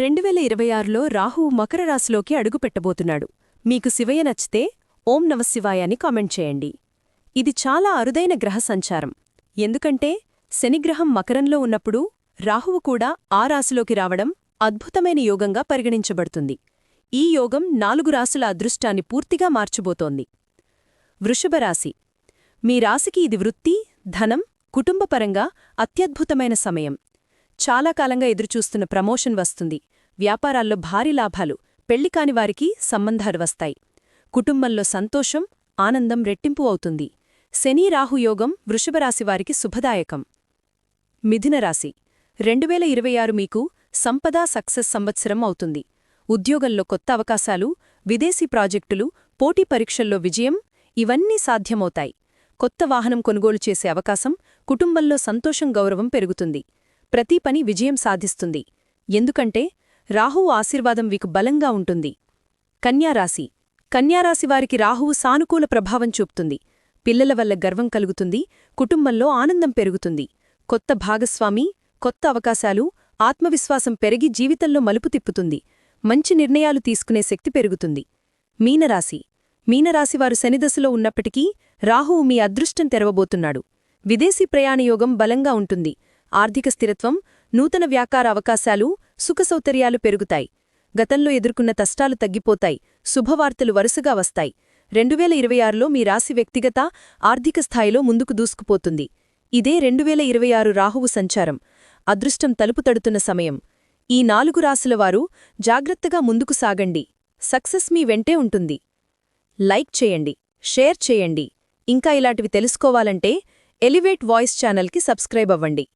రెండువేల ఇరవై ఆరులో రాహువు మకర రాశిలోకి అడుగుపెట్టబోతున్నాడు. మీకు శివయ్య నచ్చితే ఓం నమశివాయ అని కామెంట్ చేయండి. ఇది చాలా అరుదైన గ్రహ సంచారం. ఎందుకంటే శనిగ్రహం మకరంలో ఉన్నప్పుడు రాహువు కూడా ఆ రాశిలోకి రావడం అద్భుతమైన యోగంగా పరిగణించబడుతుంది. ఈ యోగం నాలుగు రాశుల అదృష్టాన్ని పూర్తిగా మార్చుబోతోంది. వృషభరాశి మీ రాశికి ఇది వృత్తి ధనం కుటుంబపరంగా అత్యద్భుతమైన సమయం. చాలా కాలంగా ఎదురుచూస్తున్న ప్రమోషన్ వస్తుంది. వ్యాపారాల్లో భారీ లాభాలు పెళ్ళికాని వారికి సంబంధాలు వస్తాయి. కుటుంబంలో సంతోషం ఆనందం రెట్టింపు అవుతుంది. శని రాహుయోగం వృషభరాశివారికి శుభదాయకం. మిథునరాశి రెండువేల ఇరవై ఆరు మీకు సంపదా సక్సెస్ సంవత్సరం అవుతుంది. ఉద్యోగంలో కొత్త అవకాశాలు విదేశీ ప్రాజెక్టులు పోటీ పరీక్షల్లో విజయం ఇవన్నీ సాధ్యమవుతాయి. కొత్త వాహనం కొనుగోలు చేసే అవకాశం కుటుంబంలో సంతోషం గౌరవం పెరుగుతుంది. ప్రతి పని విజయం సాధిస్తుంది. ఎందుకంటే రాహువు ఆశీర్వాదం మీకు బలంగా ఉంటుంది. కన్యారాశి కన్యారాశివారికి రాహువు సానుకూల ప్రభావం చూపుతుంది. పిల్లల వల్ల గర్వం కలుగుతుంది. కుటుంబంలో ఆనందం పెరుగుతుంది. కొత్త భాగస్వామి కొత్త అవకాశాలు ఆత్మవిశ్వాసం పెరిగి జీవితంలో మలుపు తిప్పుతుంది. మంచి నిర్ణయాలు తీసుకునే శక్తి పెరుగుతుంది. మీనరాశి. మీనరాశివారు శనిదశలో ఉన్నప్పటికీ రాహువు మీ అదృష్టం తెరవబోతున్నాడు. విదేశీ ప్రయాణయోగం బలంగా ఉంటుంది. ఆర్థిక స్థిరత్వం నూతన వ్యాపార అవకాశాలు సుఖసౌకర్యాలు పెరుగుతాయి. గతంలో ఎదుర్కొన్న కష్టాలు తగ్గిపోతాయి. శుభవార్తలు వరుసగా వస్తాయి. రెండువేల ఇరవై ఆరులో మీ రాశి వ్యక్తిగత ఆర్థిక స్థాయిలో ముందుకు దూసుకుపోతుంది. ఇదే రెండువేల ఇరవై ఆరు రాహువు సంచారం. అదృష్టం తలుపు తడుతున్న సమయం. ఈ నాలుగు రాశులవారు జాగ్రత్తగా ముందుకు సాగండి. సక్సెస్ మీ వెంటే ఉంటుంది. లైక్ చేయండి. షేర్ చేయండి. ఇంకా ఇలాంటివి తెలుసుకోవాలంటే ఎలివేట్ వాయిస్ ఛానల్కి సబ్స్క్రైబ్ అవ్వండి.